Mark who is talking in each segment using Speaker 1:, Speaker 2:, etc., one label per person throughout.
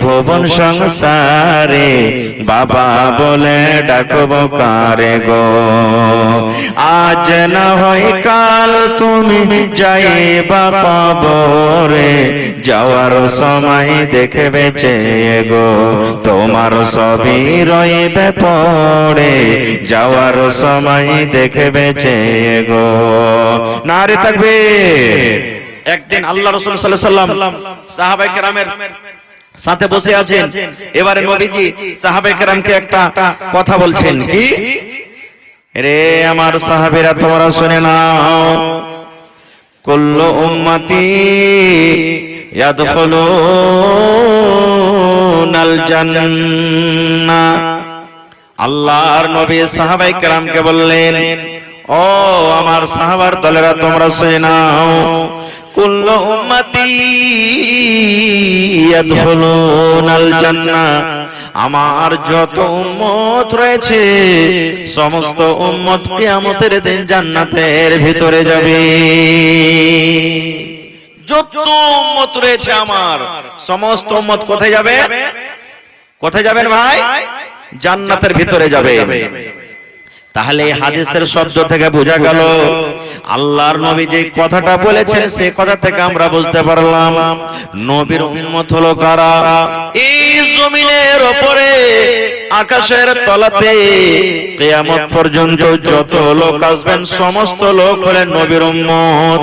Speaker 1: ভুবন সংসারে বাবা বলে ডাকব কারে গো? আজ না হয় কাল তুমি যাইবা কবরে, যাওয়ার সময় দেখবে চেয়ে গো। তোমার সবই রইবে পড়ে যাওয়ার সময় দেখবে চেয়ে গো। নারে থাকবে। একদিন আল্লাহ রসুল সাল্লাম সাহাবাই কেরামের সাথে বসে আছেন। এবারে নবীজি সাহাবাই কেরামকে একটা কথা বলছেন। কি? রে আমার সাহাবেরা তোমরা শুনে নাও। কুল্লু উম্মতি ইয়াদখুলুনাল জান্নাহ আল্লাহর নবী সাহাবাই কেরামকে বললেন ও আমার সাহাবার দলেরা তোমরা শুনে নাও। কুল্লু উম্মতি ইয়াদখুলুনাল জান্নাহ আমার যত উম্মত রয়েছে, সমস্ত উম্মত কিয়ামতের দিন জান্নাতের ভিতরে যাবে। যত উম্মত রয়েছে আমার, সমস্ত উম্মত কোথায় যাবে? কোথায় যাবেন ভাই? জান্নাতের ভিতরে যাবে। তাহলে এই হাদিসের শব্দ থেকে বোঝা গেল আল্লাহর নবী যে কথাটা বলেছেন সে কথা থেকে আমরা বুঝতে পারলাম নবীর উম্মত হলো কারা? এই জমিনের ওপরে আকাশের তলাতে কিয়ামত পর্যন্ত যত লোক আসবেন সমস্ত লোক হলেন নবীর উম্মত।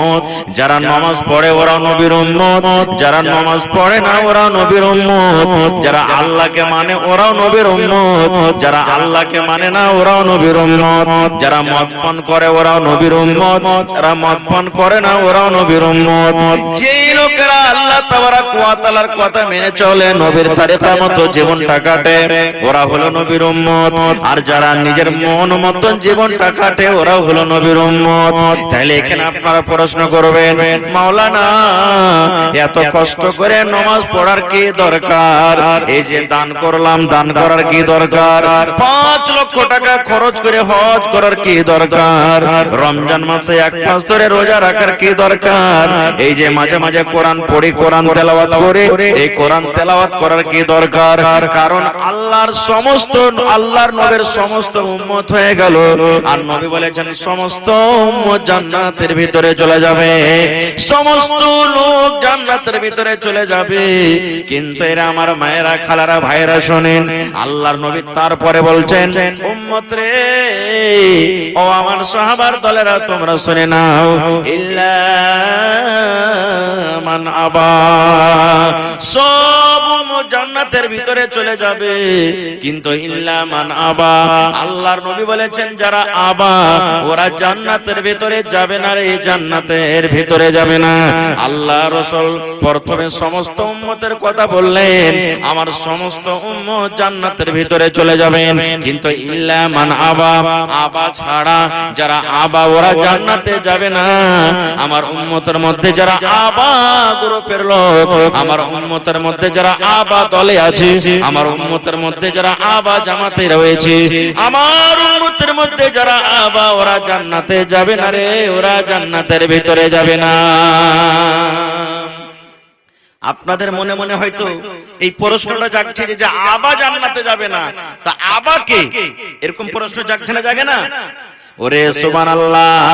Speaker 1: যারা নামাজ পড়ে ওরা নবীর উম্মত। যারা নামাজ পড়ে না ওরা নবীর উম্মত। যারা আল্লাহকে মানে ওরাও নবীর উম্মত। যারা আল্লাহকে মানে না ওরাও নবীর উম্মত। যারা মদ পান করে ওরাও নবীর উম্মত। যারা মদ পান করে না ওরাও নবীর উম্মত। যেই লোকেরা আল্লাহ তাবারাক ওয়া তাআলার কথা মেনে চলে নবীর তারিকা মতো জীবনটা কাটে ওরা হলো নবীর উম্মত। আর যারা নিজের মন মতন জীবনটা কাটে, ওরাও হলো নবীর উম্মত। তাহলে এখানে আপনারা প্রশ্ন করবেন, মাওলানা, এত কষ্ট করে নামাজ পড়ার কি দরকার? এই যে দান করলাম, দান করার কি দরকার? পাঁচ লক্ষ টাকা খরচ করে হজ করার কি দরকার? রমজান মাসে এক মাস ধরে রোজা রাখার কি দরকার? এই যে মাঝে মাঝে কোরআন পড়ি, কোরআন তেলাওয়াত করে, এই কোরআন তেলাওয়াত করার কি দরকার? কারণ আল্লাহর সমস্ত আল্লাহর নবের সমস্ত উম্মত হয়ে গেল। আর নবী বলেছেন, সমস্ত উম্মত জান্নাতের ভিতরে চলে যাবে। সমস্ত লোক জান্নাতের ভিতরে চলে যাবে। কিন্তু এরা আমার মায়েরা, খালারা ভাইরা শোনেন, আল্লাহর নবী তারপরে বলছেন, উম্মত রে, ও আমার সাহাবার দলেরা, তোমরা শুনে নাও, ইল্লা মান আবা। সব জান্নাতের ভিতরে চলে যাবে। কিন্তু ইল্লা মান আবা। আল্লাহর নবী বলেছেন যারা আবা ওরা জান্নাতের ভিতরে যাবে না রে জান্নাতের ভিতরে যাবে না। আল্লাহ রসুল প্রথমে সমস্ত উম্মতের কথা বললেন আমার সমস্ত উম্মত জান্নাতের ভিতরে চলে যাবেন। কিন্তু ইল্লা মান আবা আবা ছাড়া যারা আবা ওরা জান্নাতে যাবে না। আমার উম্মতের মধ্যে যারা আবা গ্রুপের লোক আমার উম্মতের মধ্যে যারা আবা দলে আছে আমার উম্মতের মধ্যে যারা আবা জামাতে রয়েছে। আমার মধ্যে যারা আবা, ওরা জান্নাতে যাবে না রে, ওরা জান্নাতের ভিতরে যাবে না। আপনাদের মনে মনে হয়তো এই প্রশ্নটা যাচ্ছে যে আবা জান্নাতে যাবে না, তা আবাকে এরকম প্রশ্ন যাচ্ছে না, জাগে না? ওরে সুবান আল্লাহ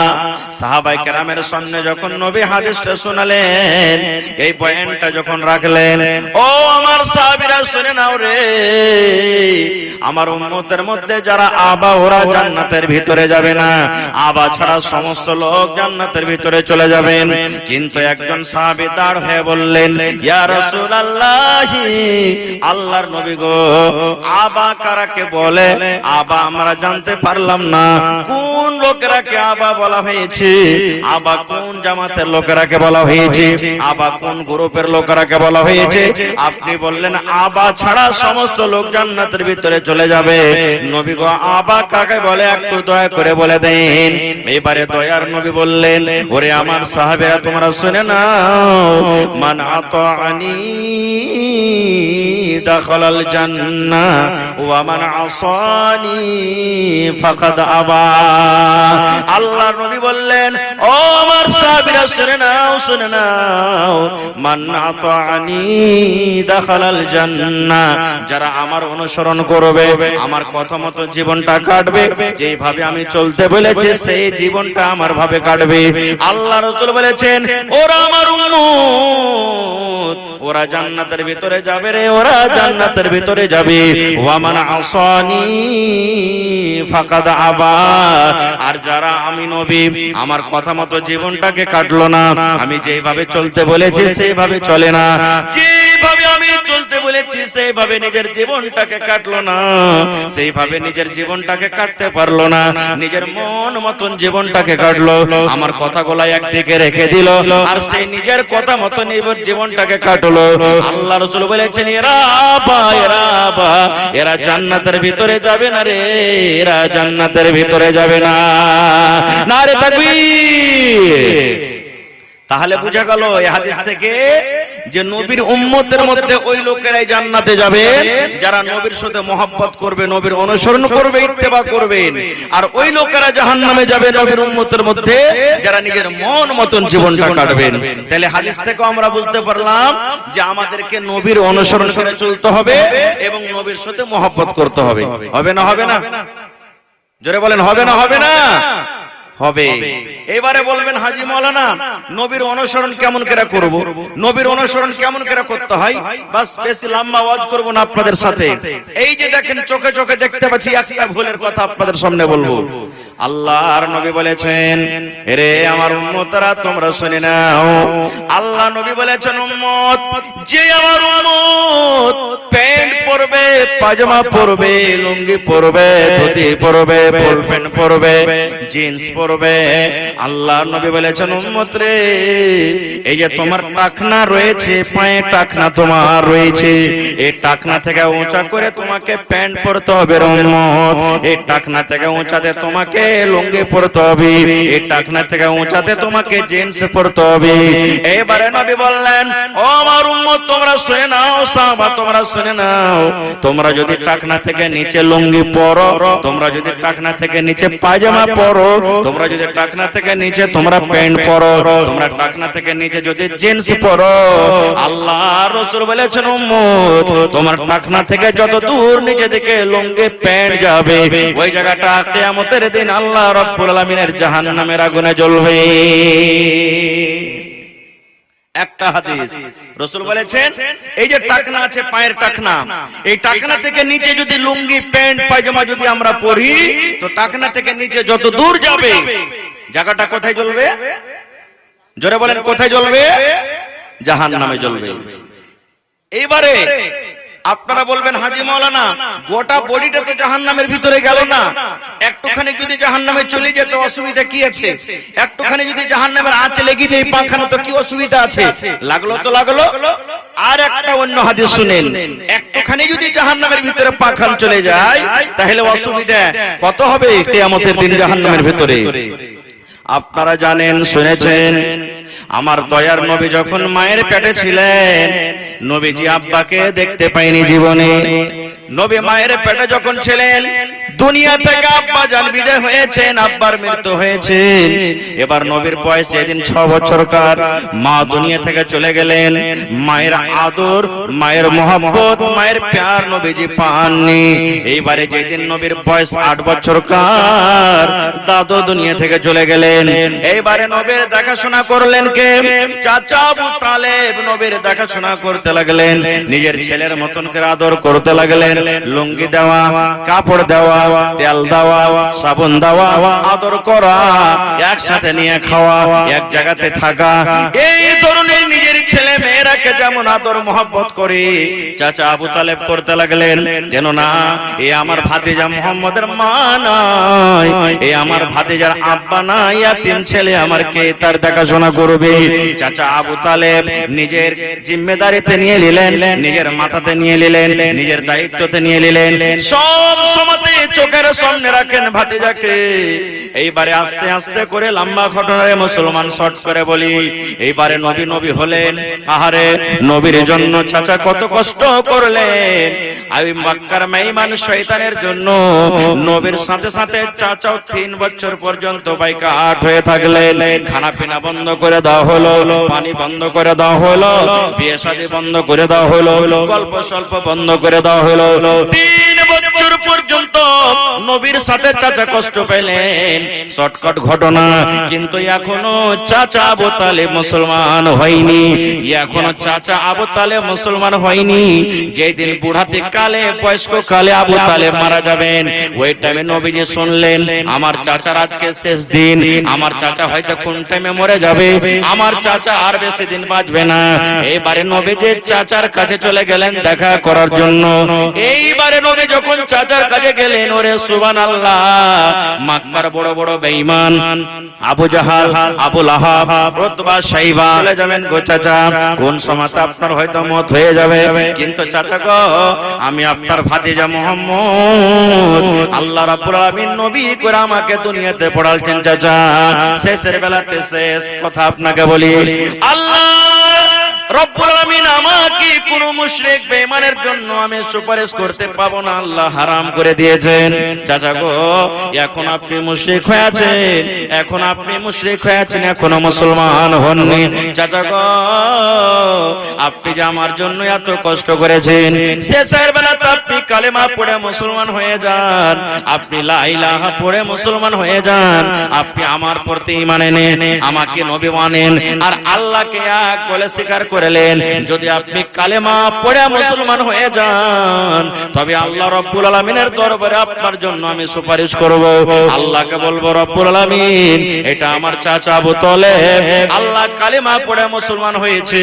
Speaker 1: সাহাবাই কেরামের সামনে যখন নবী হাদিসটা শোনালেন এই পয়েন্টটা যখন রাখলেন ও আমার সাহাবীরা শুনে নাও রে আমার উম্মতের মধ্যে যারা আবা ওরা জান্নাতের ভিতরে যাবে না। আবা ছাড়া সমস্ত লোক জান্নাতের ভিতরে চলে যাবেন। কিন্তু একজন সাহাবী দাঁড় হয়ে বললেন ইয়া রাসূলুল্লাহ আল্লাহর নবী গো আবা কারাকে বলে? আবা আমরা জানতে পারলাম না। কোন লোকেরাকে আবা বলা হয়েছে? আবা কোন জামাতের লোকেরাকে বলা হয়েছে? আবা কোন গ্রুপের লোকেরাকে বলা হয়েছে? আপনি বললেন আবা ছাড়া সমস্ত লোক জান্নাতের ভিতরে চলে যাবে। নবী গো, আবা কাকে বলে একটু দয়া করে বলে দেন। এবারে দয়ার নবী বললেন, ওরে আমার সাহাবেরা, তোমরা শুনে নাও, মান আতাআনি দাখালাল জান্নাহ, ওয়া মান আসানি ফাকাদ আবা। আল্লাহর নবী বললেন ও সাহাবীরা শুনে নাও শুনে নাও যারা আমার অনুসরণ করবে, আমার কথা মতো জীবনটা কাটবে আমি চলতে বলেছি, সেই জীবনটা আমার ভাবে কাটবে। আল্লাহ বলেছেন, ওরা আমার ওরা জান্নাতের ভিতরে যাবে রে, ওরা জান্নাতের ভিতরে যাবে। ওয়া মান আসানি ফাকাদ আবা। আর যারা আমি নবী, আমার কথা মতো কাটলো না। আমি যেভাবে চলতে বলেছি সেইভাবে চলে না। যেভাবে আমি চলতে বলেছি, সেইভাবে নিজের জীবনটাকে কাটলো না। সেইভাবে নিজের জীবনটাকে কাটতে পারল না। নিজের মন মতন জীবনটাকে কাটলো। আমার কথাগুলো একদিকে রেখে দিল, আর সেই নিজের কথা মতো নিজের জীবনটাকে কাটলো। আল্লাহ রসুল বলেছেন, এরা এরা জান্নাতের ভিতরে যাবে না রে, এরা জান্নাতের ভিতরে যাবে না। না রে তাহলে বোঝা গেল এই হাদিস থেকে যে নবীর উম্মতের মধ্যে ওই লোকেরাই জান্নাতে যাবে, যারা নবীর সাথে মহব্বত করবে, নবীর অনুসরণ করবে, ইত্তেবা করবেন আর ওই লোকেরা জাহান্নামে যাবে নবীর উম্মতের মধ্যে, যারা নিজের মন মতন জীবনটা কাটবেন। তাহলে হাদিস থেকে আমরা বুঝতে পারলাম যে আমাদেরকে নবীর অনুসরণ করে চলতে হবে এবং নবীর সাথে মহব্বত করতে হবে। হবে না হবে না? জোরে বলেন, হবে না হবে না? হবে। এবারে বলবেন, হাজি মৌলানা নবীর অনুসরণ কেমন করে করব? নবীর অনুসরণ কেমন করে করতে হয়? বাস, বেশি লম্বা ওয়াজ করব না আপনাদের সাথে। এই যে দেখেন, চোখে চোখে দেখতে পাচ্ছি একটা ভুলের কথা আপনাদের সামনে বলব। আল্লাহর নবী বলেছেন রে আমার উম্মতরা, তোমরা শুনে নাও। আল্লাহ নবী বলেছেন, উম্মত, যে আমার উম্মত প্যান্ট পরবে পাজামা পরবে, লুঙ্গি পরবে, ধুতি পরবে, ফুল প্যান্ট পরবে, জিন্স পরবে। আল্লাহ নবী বলেছেন, উম্মত রে, এই যে তোমার টাকনা রয়েছে, পায়ে টাকনা তোমার রয়েছে, এই টাকনা থেকে উঁচা করে তোমাকে প্যান্ট পরতে হবে উম্মত। এই টাকনা থেকে উঁচাতে তোমাকে লুঙ্গি পরতে হবে। এই টাকনা থেকে উঁচাতে তোমাকে জিন্স পরতে হবে। এবারে নবী বললেন, ও আমার উম্মত, তোমরা শুনে নাও, সাহাবা, তোমরা শুনে নাও। তোমরা যদি টাকনা থেকে নিচে লুঙ্গি পরো, তোমরা যদি টাকনা থেকে নিচে পায়জামা পরো, তোমরা যদি টাকনা থেকে নিচে তোমরা প্যান্ট পরো, তোমরা টাকনা থেকে নিচে যদি জিন্স পরো আল্লাহ রসুল বলেছেন, উম্মত, তোমার টাকনা থেকে যত দূর নিচে দিকে লুঙ্গি, প্যান্ট যাবে, ওই জায়গাটা কিয়ামতের দিন আল্লাহ রব্বুল আলামিনের জাহান্নামের আগুনে জ্বলবে। একটা হাদিস, রসুল বলেছেন, এই যে টাকনা আছে পায়ের টাকনা, এই টাকনা থেকে নিচে যদি লুঙ্গি, প্যান্ট, পায়জামা যদি আমরা পরি, তো টাকনা থেকে নিচে যত দূর যাবে, জায়গাটা কোথায় জ্বলবে? জোরে বলেন, কোথায় জ্বলবে? জাহান নামে জ্বলবে। এইবারে আপনারা বলবেন, হাজি মাওলানা, গোটা বডিটা তো জাহান্নামের ভিতরে গেল না। একটুখানি যদি জাহান্নামে চলে যেত, অসুবিধা কি আছে? একটুখানি যদি জাহান্নামের আঁচ লেগে যায় পাখানো তো কি অসুবিধা আছে? লাগল তো লাগল। আর একটা অন্য হাদিস শুনেন। একটুখানি যদি জাহান্নামের ভিতরে পাখান চলে যায়, তাহলে অসুবিধা। কত হবে? কিয়ামতের দিন জাহান্নামের ভিতরে। আপনারা জানেন, শুনেছেন আমার দয়ার নবী যখন মায়ের পেটে ছিলেন, নবীজি আব্বাকে দেখতে পাইনি জীবনে। নবী মায়ের পেটে যখন ছিলেন, দুনিয়া থেকে আব্বা জান বিদায় হয়েছেন, আব্বার মৃত্যু হয়েছে। এবার নবীর বয়স যেদিন ছ বছরকার মা দুনিয়া থেকে চলে গেলেন। মায়ের আদর, মায়ের মোহাব্বত, মায়ের প্যার নবীজি পাননি। এইবারে যেদিন নবীর বয়স আট বছরকার দাদু দুনিয়া থেকে চলে গেলেন। এইবারে নবীর দেখাশোনা করলেন কে? চাচা তালেব নবীর দেখাশোনা করতে লাগলেন। নিজের ছেলের মতন করে আদর করতে লাগলেন। লুঙ্গি দেওয়া, কাপড় দেওয়া, তেল দেওয়া সাবুন দেওয়া, আদর করা, একসাথে নিয়ে খাওয়া, এক জায়গাতে থাকা। এই ধরনের নিজের ছেলে মেয়েরাকে যেমন আদর, মোহাব্বত করে চাচা আবু তালেব করতে লাগলেন কেন না, এ আমার ভাতিজা মোহাম্মদের মা নয় এ আমার ভাতিজার আব্বা না ইয়াতিম ছেলে আমার কে তার দেখাশোনা করবে? চাচা আবু তালেব নিজের জিম্মেদারিতে নিয়ে নিলেন, নিজের মাথাতে নিয়ে নিলেন, নিজের দায়িত্বতে নিয়ে নিলেন। সব সময়তে চোখের সামনে রাখে রাখেন ভাতিজাকে। এইবারে আস্তে আস্তে করে লম্বা ঘটনারে মুসলমান শর্ট করে বলি। এইবারে নবী নবী হলেন। আহারে, নবীর জন্য চাচা কত কষ্ট করলেন। আমি মক্কার মেইমান শয়তানের জন্য নবীর সাথে সাথে চাচাও তিন বছর পর্যন্ত বাইকা আট হয়ে থাকলেন। খানা পিনা বন্ধ করে দেওয়া হলো, পানি বন্ধ করে দেওয়া হলো, বিয়ে শাদী বন্ধ করে দেওয়া হলো, গল্প স্বল্প বন্ধ করে দেওয়া হলো। তিন বছর পর্যন্ত নবীর সাথে চাচা কষ্ট পেলেন। শর্টকাট ঘটনা, কিন্তু এখনও চাচা আবু তালেব মুসলমান হয়নি। এখনও চাচা আবু তালেব মুসলমান হয়নি। যেদিন বুড়াতে কালে, বয়স্ক কালে আবু তালেব মারা যাবেন, ওই টাইমে নবীজি শুনলেন, আমার চাচার আজকে শেষ দিন। আমার চাচা হয়তো কোন টাইমে মরে যাবে। আমার চাচা আর বেশি দিন বাঁচবে না। এইবারে নবীজি চাচার কাছে চলে গেলেন দেখা করার জন্য। এইবারে নবী যখন চাচার কাছে গেলেন ওরে সুবান আল্লাহ মাক্কার বড় বড় বেঈমান, আবু জাহাল, আবু লাহাব সাইবা চলে যাবেন গো চাচা। কোন সময়তে আপনার হয়তো মত হয়ে যাবে। কিন্তু চাচা গো, আমি আপনার ভাতিজা মোহাম্মদ। আল্লাহ রাব্বুল নবী করে আমাকে দুনিয়াতে পড়ালছেন চাচা। শেষের বেলাতে শেষ কথা আপনাকে বলি। আল্লাহ রব্বুল আলামিন আমাকে কোন মুশরিক বেঈমানের জন্য আমি সুপারিশ করতে পাবো না, আল্লাহ হারাম করে দিয়েছেন। চাচা গো, এখন আপনি মুশরিক এখন আপনি মুশরিক মুসলমান হননি। চাচা গো, আপনি যে আমার জন্য এত কষ্ট করেছেন, শেষের বেলাতে আপনি কালেমা পড়ে মুসলমান হয়ে যান, আপনি লা ইলাহা পড়ে মুসলমান হয়ে যান, আপনি আমার প্রতি ঈমান এনেন, আমাকে নবী মানেন, আর আল্লাহকে এক বলে স্বীকার করলেন, যদি আপনি কালেমা পড়ে মুসলমান হয়ে যান। তবে আল্লাহ রব্বুল আলামিনের দরবারে আপনার জন্য আমি সুপারিশ করব। আল্লাহকে বলব, রব্বুল আলামিন, এটা আমার চাচা আবু তলেব। আল্লাহ কালেমা পড়ে মুসলমান হয়েছে।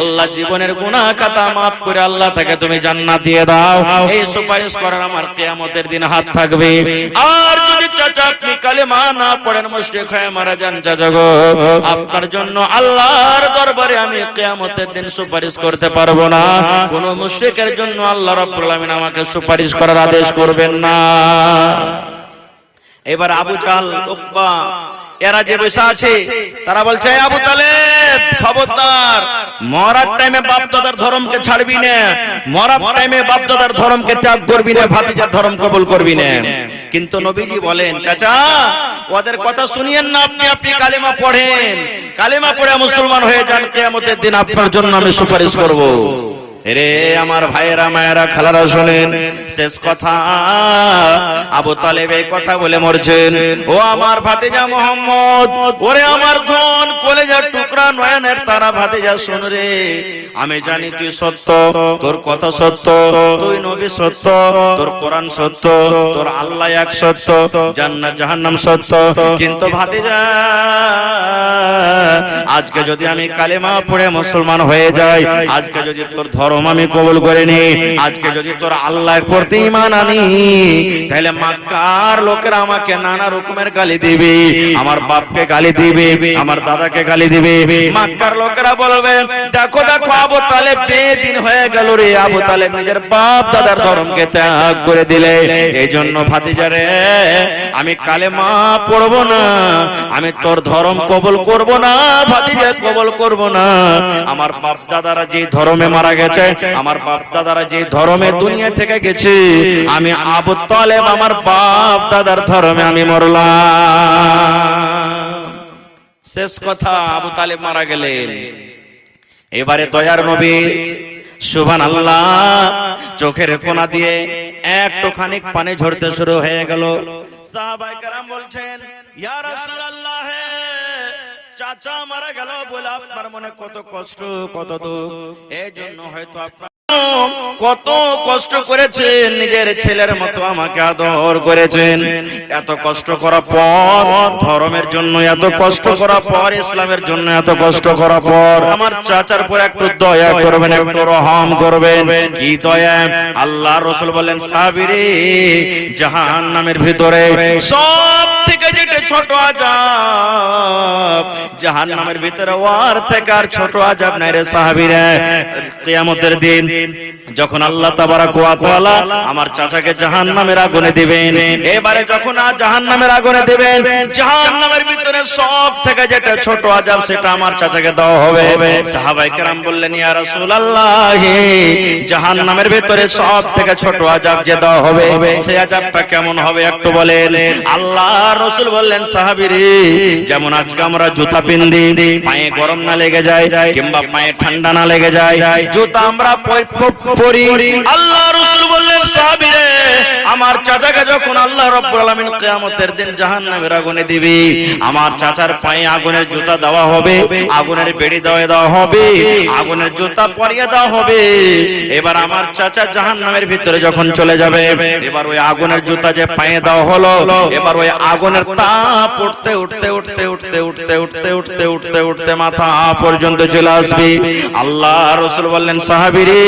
Speaker 1: আল্লাহ জীবনের গুনাহ খাতা মাফ করে আল্লাহ থেকে তুমি জান্নাত দিয়ে দাও। এই সুপারিশ করার আমার কিয়ামতের দিন হাত থাকবে। আর যদি চাচা আপনি কালেমা না পড়েন, মুশরিক হয়ে মারা যান চাচা গো আপনার জন্য আল্লাহর দরবারে আমি কিয়ামতের দিন সুপারিশ করতে পারব। না। কোন মুশরিকের জন্য আল্লাহ রাব্বুল আলামিন আমাকে সুপারিশ করার আদেশ করবেন না। এবার আবু জাল উকবা এরা যে বসে আছে, তারা বলছে আবু তালেব, খবরদার, মরার টাইমে বাপ দাদার ধর্মকে ছাড়বি না, মরার টাইমে বাপ দাদার ধর্মকে ত্যাগ করবি না, ভাতিজার ধর্ম কবুল করবি না। কিন্তু নবীজি বলেন, চাচা, ওদের কথা শুনিয়েন না আপনি আপনি কালেমা পড়েন। কালেমা পড়ে মুসলমান হয়ে যান, কিয়ামতের দিন আপনার জন্য আমি সুপারিশ করব। রে আমার ভাইয়েরা, মায়েরা, খালারা শোনেন, শেষ কথা। আবু তালেব এই কথা বলে মরছেন। ও আমার ভাতিজা মোহাম্মদ, ওরে আমার ধন কলেজার টুকরা নয়নের তারা ভাতিজা শোন রে। আমি জানি তুই সত্য, তোর কথা সত্য, তুই নবী সত্য, তোর কোরআন সত্য, তোর আল্লাহ এক সত্য, জান্নাত, জাহান্নাম সত্য। কিন্তু ভাতিজা, আজকে যদি আমি কালেমা পড়ে মুসলমান হয়ে যাই, আজকে যদি তোর ধর্ম আমি কবুল করে নি আজকে যদি তোর আল্লাহর প্রতি ঈমান আনি, তাহলে মক্কার লোকেরা আমাকে নানা রকমের গালি দিবে, আমার বাপকে গালি দিবে, আমার দাদাকে গালি দিবে। মক্কার লোকেরা বলবে, দেখো দেখো, আবু তালেব বেদিন হয়ে গেল রে। আবু তালেব নিজের বাপ দাদার ধর্মকে ত্যাগ করে দিলে। এই জন্য ভাতিজারে আমি কালেমা পড়ব না। আমি তোর ধর্ম কবল করব না, ভাতিজা কবল করব না। আমার বাপ দাদারা যে ধর্মে মারা গেছে, আমার বাপ দাদারা যে ধর্মে দুনিয়া থেকে গেছে, আমি আবু তালেব, আমার বাপ দাদার ধর্মে আমি মরলাম। শেষ কথা আবু তালেব মারা গেলেন। এবারে দয়ার নবী সুবহান আল্লাহ চোখের কোনা দিয়ে একটু খানিক পানি ঝরতে শুরু হয়ে গেল। সাহাবাই কারাম বলছেন, ইয়া রাসূলুল্লাহ, চাচা মারা গেল বলে আপনার মনে কত কষ্ট, কত দুঃখ? এই জন্য হয়তো আপনার কত কষ্ট করেছেন, নিজের ছেলের মতো আমাকে আদর করেছেন। এত কষ্ট করার পর, ধর্মের জন্য এত কষ্ট করার পর, ইসলামের জন্য এত কষ্ট করার পর, আমার চাচার পর একটু দয়া করবেন, একটু রহম করবেন। কি দয়া? আল্লাহ রসুল বলেন, সাবিরে জাহান নামের ভিতরে সব থেকে যেটা ছোট আজাব জাহান নামের ভিতরে ওয়ার থেকে আর ছোট আজাব নাই রে সাহাবিরা। দিন game. যখন আল্লাহ তাবারাক ওয়া তাআলা আমার চাচাকে জাহান্নামের আগুনে দিবেন, এবারে যখন আর জাহান্নামের আগুনে দিবেন, জাহান্নামের ভিতরে সব থেকে যেটা ছোট আযাব সেটা আমার চাচাকে দেওয়া হবে। সাহাবাই কেরাম বললেন, ইয়া রাসূলুল্লাহ, জাহান্নামের ভিতরে সব থেকে ছোট আযাব যে দেওয়া হবে সেই আযাবটা কেমন হবে একটু বলেন? আল্লাহ রাসূল বললেন, সাহাবীরে, যেমন আজকে আমরা জুতা পিন্দি, পায়ে গরম না লেগে যায় কিংবা পায়ে ঠান্ডা না লেগে যায়, জুতা আমরা করি আল্লাহর সাহাবীরে, আমার চাচাকে যখন আল্লাহ রাব্বুল আলামিন কিয়ামতের দিন জাহান্নামের আগুনে দিবি, আমার চাচার পায়ে আগুনের জুতা দেওয়া হবে, আগুনের বেড়ি দেওয়া দেওয়া হবে, আগুনের জুতা পরিয়ে দেওয়া হবে। এবার আমার চাচা জাহান্নামের ভিতরে যখন চলে যাবে, এবার ওই আগুনের জুতা যে পায়ে দেওয়া হলো, এবার ওই আগুনের তাপ উঠতে উঠতে উঠতে উঠতে উঠতে উঠতে উঠতে উঠতে উঠতে মাথা পর্যন্ত চলে আসবে। আল্লাহ রসুল বললেন, সাহাবিরে,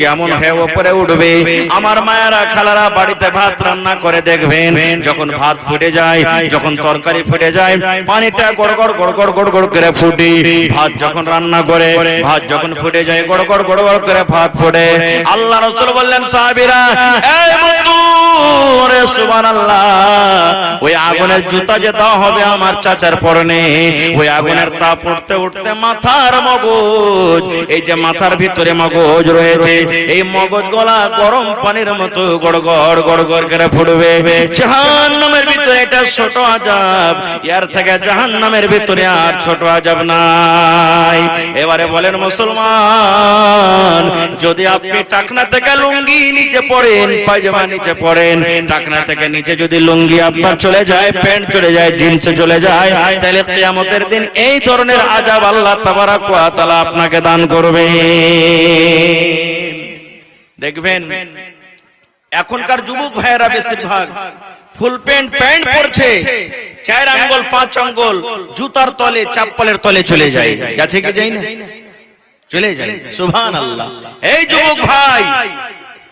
Speaker 1: কেমন হয়ে উপরে উঠবে? আমার মায়েরা খালারা বাড়িতে ভাত রান্না করে দেখবেন, যখন ভাত ফুটে যায়, যখন তরকারি ফুটে যায়, পানিটা গড় গড় গড় গড় গড় গড় করে ফুটে। ভাত যখন রান্না করে, ভাত যখন ফুটে যায়, গড় গড় গড় গড় করে ভাত ফুটে। আল্লাহ রসুল বললেন, সাহাবিরা, এই বন্ধু রে সুবহানাল্লাহ, ওই আগুনের জুতা যে দেওয়া হবে আমার চাচার পরনে, ওই আগুনের তাপ উঠতে উঠতে মাথার মগজ, এই যে মাথার ভিতরে মগজ রয়েছে, এই মগজ গলা গরম পানির মতো গড় গড় গড় গড় করে ফুটবে। জাহান্নামের ভিতরে এটা ছোট আজাব। ইয়ার থেকে জাহান্নামের ভিতরে আর ছোট আজাব নাই। এবারে বলেন মুসলমান, যদি আপনি টাকনা থেকে লুঙ্গি নিচে পড়েন, পায়জামা নিচে পড়েন, টাকনা থেকে নিচে যদি লুঙ্গি আপনার চলে যায়, প্যান্ট চলে যায়, জিন্স চলে যায়, তাহলে কিয়ামতের দিন এই ধরনের আজাব আল্লাহ তাবারাক ওয়া তাআলা আপনাকে দান করবে দেখবেন এখনকার যুবক ভাইয়েরা বেশিরভাগ ফুল প্যান্ট প্যান্ট পরছে চার আঙ্গুল, পাঁচ আঙ্গুল, জুতার তলে, চাপ্পলের তলে চলে যায়। যাচ্ছে কি যাই না? চলে যায়। সুবহান আল্লাহ এই যুবক ভাই,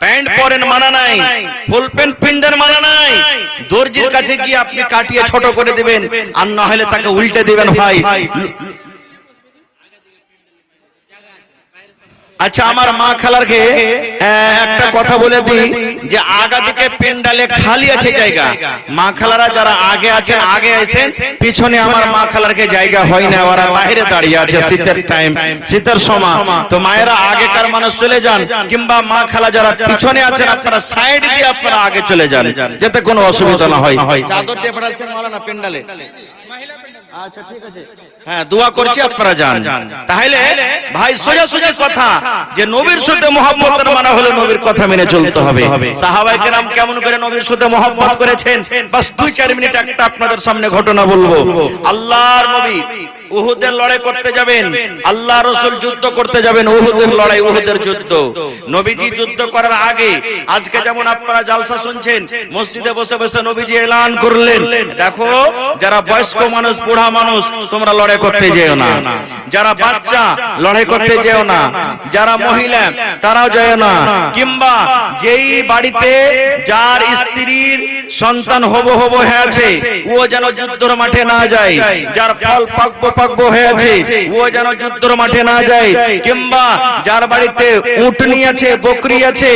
Speaker 1: প্যান্ট পরেন মানা নাই, ফুল প্যান্ট পিন্ডের মানা নাই। দর্জির কাছে গিয়ে আপনি কাটিয়ে ছোট করে দিবেন, আর না হলে তাকে উল্টে দিবেন ভাই। আচ্ছা আমার মা খালারকে আহ, একটা কথা বলে দিই যে আগা দিকে পেন্ডালে খালি আছে জায়গা। মা খালারা যারা আগে আছেন আগে এসেন পিছনে আমার মা খালারকে জায়গা হয় না ওরা বাইরে দাঁড়িয়ে আছে শীতের টাইম শীতের সময়। তো মায়েরা আগেকার মানুষ চলে যান কিংবা মা খালা যারা পিছনে আছেন আপনারা সাইড দিয়ে আপনারা আগে চলে যান। যাতে কোনো অসুবিধা না হয়। চাদর দিয়ে পেন্ডালে আচ্ছা ঠিক আছে। হ্যাঁ দোয়া করছি আপনারা যান তাহলে ভাই সোজা সোজা কথা যে নবীর সাথে মহব্বতের মানা হলে নবীর কথা মেনে চলতে হবে। কেরাম কেমন করে নবীর সাথে মহব্বত করেছেন? বাস দুই চার মিনিট একটা আপনাদের সামনে ঘটনা বলব। আল্লাহর নবী উহুদের লড়াই করতে যাবেন। আল্লাহ রসুল যুদ্ধ করতে যাবেন উহুদের লড়াই উহুদের যুদ্ধ। নবীজি যুদ্ধ করার আগে আজকে যেমন আপনারা জালসা শুনছেন মসজিদে বসে বসে নবীজি এলান করলেন। দেখো যারা বয়স্ক মানুষ বুড়া মানুষ তোমরা লড়াই করতে যেও না। যারা বাচ্চা লড়াই করতে যেও না। যারা মহিলা তারাও যেও না। কিংবা যেই বাড়িতে যার স্ত্রীর সন্তান হব হব হয়ে আছে ও যেন যুদ্ধর মাঠে না যায়। যার ফল পাকবো পাকবো হয়ে আছে ও যেন যুদ্ধর মাঠে না যায় কিংবা যার বাড়িতে উটনি আছে বকরি আছে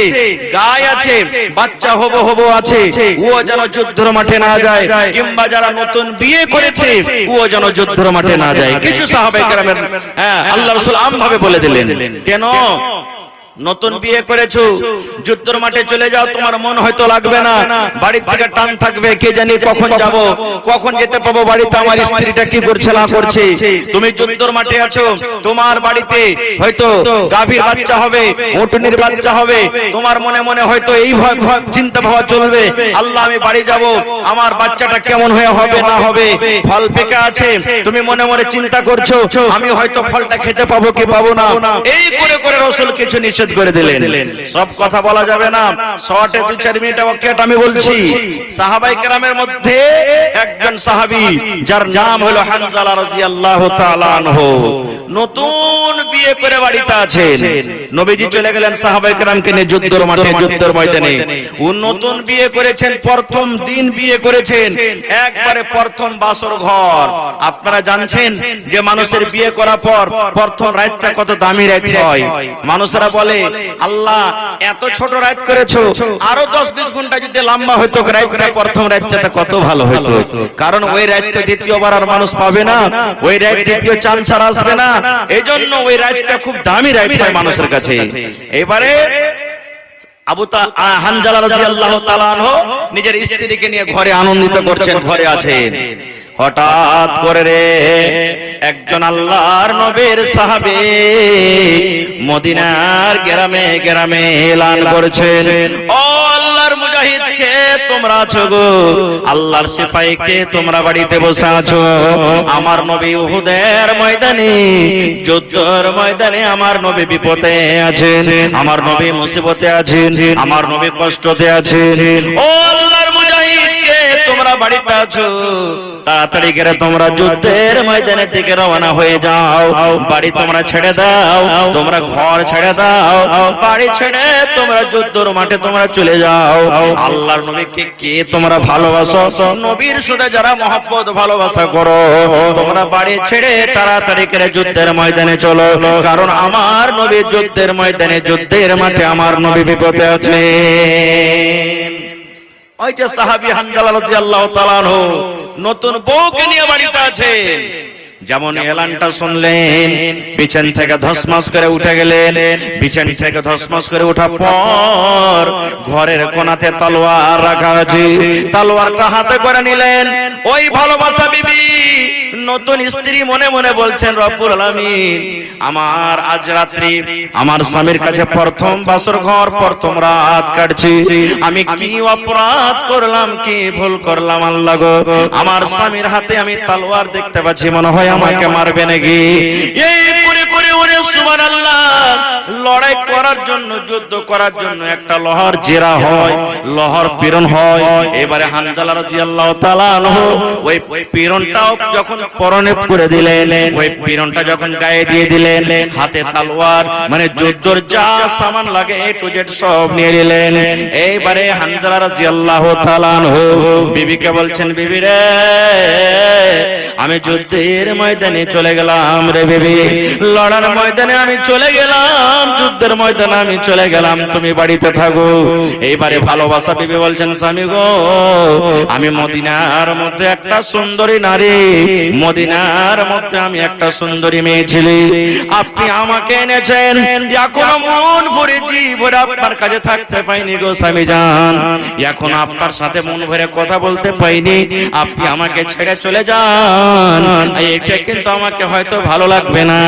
Speaker 1: গায় আছে বাচ্চা হব হব আছে ও যেন যুদ্ধর মাঠে না যায় কিংবা যারা নতুন বিয়ে করেছে ও যেন যুদ্ধর মাঠে না যায়। কিছু সাহাবায়ে কেরামের হ্যাঁ আল্লাহ রসুল আম ভাবে বলে দিলেন কেন? নতুন বিয়ে করেছ যুদ্ধর মাঠে চলে যাও তোমার মন হয়তো লাগবে না। বাড়ির থেকে টান থাকবে কে জানি কখন যাব কখন যেতে পাবো বাড়িতে আমার স্ত্রীটা কি করছে? না করছে? তুমি যুদ্ধর মাঠে আছো তোমার বাড়িতে হয়তো গাভীর বাচ্চা হবে উটনির বাচ্চা হবে তোমার মনে মনে হয়তো এই চিন্তা ভাবা চলবে আল্লাহ আমি বাড়ি যাব আমার বাচ্চাটা কেমন হয়ে হবে না হবে ফল পেকে আছে তুমি মনে মনে চিন্তা করছ আমি হয়তো ফলটা খেতে পাবো কি পাবো না এই করে করে রসুল কিছু নিষেধ করে দিলেন। সব কথা বলা যাবে না। শর্টে দু চার মিনিট ওকেট আমি বলছি। সাহাবাই কেরামের মধ্যে একজন সাহাবী যার নাম হলো হানজালা রাদিয়াল্লাহু তাআলা আনহু। নতুন বিয়ে করে বাড়িতে আছেন। নবীজি চলে গেলেন সাহাবাই কেরামকে নিয়ে যুদ্ধের মাঠে যুদ্ধের ময়দানে। ও নতুন বিয়ে করেছেন প্রথম দিন বিয়ে করেছেন। একবারে প্রথম বাসর ঘর। আপনারা জানছেন যে মানুষের বিয়ে করার পর প্রথম রাতটা কত দামি রাত হয়? মানুষরা বলে বলে, আল্লাহ, এত ছোট করেছ, আরও দশ বিশ ঘণ্টা যদি প্রথম কত ভালো কারণ ওই রাতটা দ্বিতীয়বার আর মানুষ পাবে না, ওই দ্বিতীয় চান্স আর আসবে না। ওই খুব দামি রাত হয় মানুষের কাছে। এবারে আবু হানজালা নিজের স্ত্রীকে নিয়ে ঘরে আনন্দিত করছেন, ঘরে আছেন। হঠাৎ করে রে একজন আল্লাহর নবীর সাহাবে মদিনার গ্রামে গ্রামে এলান করছেন। ও আল্লাহর মুজাহিদ, কে তোমরা আছো গো? আল্লাহর সিপাহী কে তোমরা বাড়িতে বসে আছো? আমার নবী উহুদের ময়দানে, যুদ্ধের ময়দানে আমার নবী বিপদে আছেন, আমার নবী মুসিবতে আছেন, আমার নবী কষ্টতে আছেন। ও আল্লাহর তোমরা বাড়িতে আছো তাড়াতাড়ি করে তোমরা যুদ্ধের ময়দানের দিকে রওনা হয়ে যাও। বাড়ি তোমরা ছেড়ে দাও, তোমরা ঘর ছেড়ে দাও। বাড়ি ছেড়ে তোমরা যুদ্ধর মাঠে তোমরা চলে যাও। আল্লাহর নবীকে কে তোমরা ভালোবাসো? নবীর সাথে যারা মহব্বত, ভালোবাসা করো। তোমরা বাড়ি ছেড়ে তাড়াতাড়ি করে যুদ্ধের ময়দানে চলো। কারণ আমার নবী যুদ্ধের ময়দানে, যুদ্ধের মাঠে আমার নবী বিপদে আছে ওই সাহাবি সাহাবী হানজালা রাদিয়াল্লাহু তাআলা নতুন বউকে নিয়ে বাড়িতে আছেন। যেমন এলানটা শুনলেন বিছান থেকে ধসমাস করে উঠে গেলেন বিছান থেকে ধসমাস করে ওঠা পর ঘরের কোনাতে তলোয়ার রাখা আছে। তলোয়ারটা হাতে করে নিলেন। ওই ভালোবাসা বিবি নতুন স্ত্রী মনে মনে বলছেন রব্বুল আলামিন আমার আজ রাত্রি আমার স্বামীর কাছে প্রথম বাসর ঘর প্রথম রাত কাটছি। আমি কি অপরাধ করলাম কি ভুল করলাম আল্লাহ গো? আমার স্বামীর হাতে আমি তলোয়ার দেখতে পাচ্ছি মনে হয় আমাকে মারবে নাকি? এই করে করে ওরে সুবহানাল্লাহ, লড়াই করার জন্য, যুদ্ধ করার জন্য একটা লহর জেরা হয়, লহর পীড়ন হয়। এবারে হানজালা রাদিয়াল্লাহু তাআলা আনহু ওই পীড়নটাও যখন পরনে করে দিলেন, ওই পীড়নটা যখন গায়ে দিয়ে দিলেন, হাতে তলোয়ার মানে যুদ্ধর যা সামান লাগে এ টু জেড সব নিয়ে নিলেন। এইবারে হানজালা রাদিয়াল্লাহু তাআলা আনহু, বিবিকে বলছেন, বিবি রে, আমি যুদ্ধের ময়দানে চলে গেলাম রে বিবি। লড়ার ময়দানে আমি চলে গেলাম, যুদ্ধের ময়দানে আমি চলে গেলাম। তুমি বাড়িতে থাকো। এইবারে ভালোবাসা বিবি বলছেন স্বামী গো। আমি মদিনার মধ্যে একটা সুন্দরী নারী। মদিনার মধ্যে আমি একটা সুন্দরী মেয়ে ছিলি। আপনি আমাকে এনেছেন, এখনও মন ভরে জি ভরে আপনার কাছে থাকতে পাইনি গো স্বামী যান এখন আপনার সাথে মন ভরে কথা বলতে পাইনি। আপনি আমাকে ছেড়ে চলে যান। এটা তো আমাকে হয়তো ভালো লাগবে না।